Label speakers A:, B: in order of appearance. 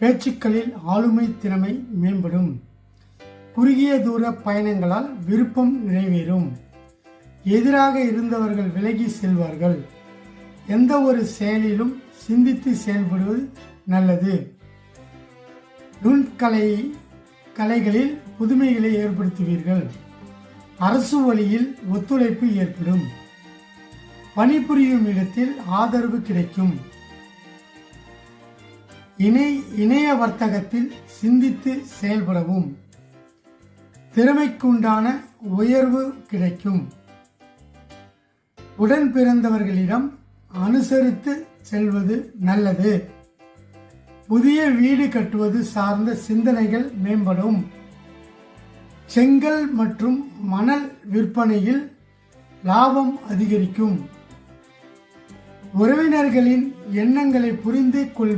A: பேச்சுக்களில் ஆளுமை திறமை மேம்படும். குறுகிய தூர பயணங்களால் விருப்பம் நிறைவேறும். எதிராக இருந்தவர்கள் விலகி செல்வார்கள். எந்த ஒரு செயலிலும் சிந்தித்து செயல்படுவது நல்லது. நுண்கலை கலைகளில் புதுமைகளை ஏற்படுத்துவீர்கள். அரசு வழியில் ஒத்துழைப்பு ஏற்படும். பணிபுரியும் இடத்தில் ஆதரவு கிடைக்கும். இணை இணைய வர்த்தகத்தில் சிந்தித்து செயல்படவும் திறமைக்குண்டான உயர்வு கிடைக்கும். உடன் பிறந்தவர்களிடம் அனுசரித்து செல்வது நல்லது. புதிய வீடு கட்டுவது சார்ந்த சிந்தனைகள் மேம்படும். செங்கல் மற்றும் மணல் விற்பனையில் லாபம் அதிகரிக்கும். உறவினர்களின் எண்ணங்களை புரிந்து கொள்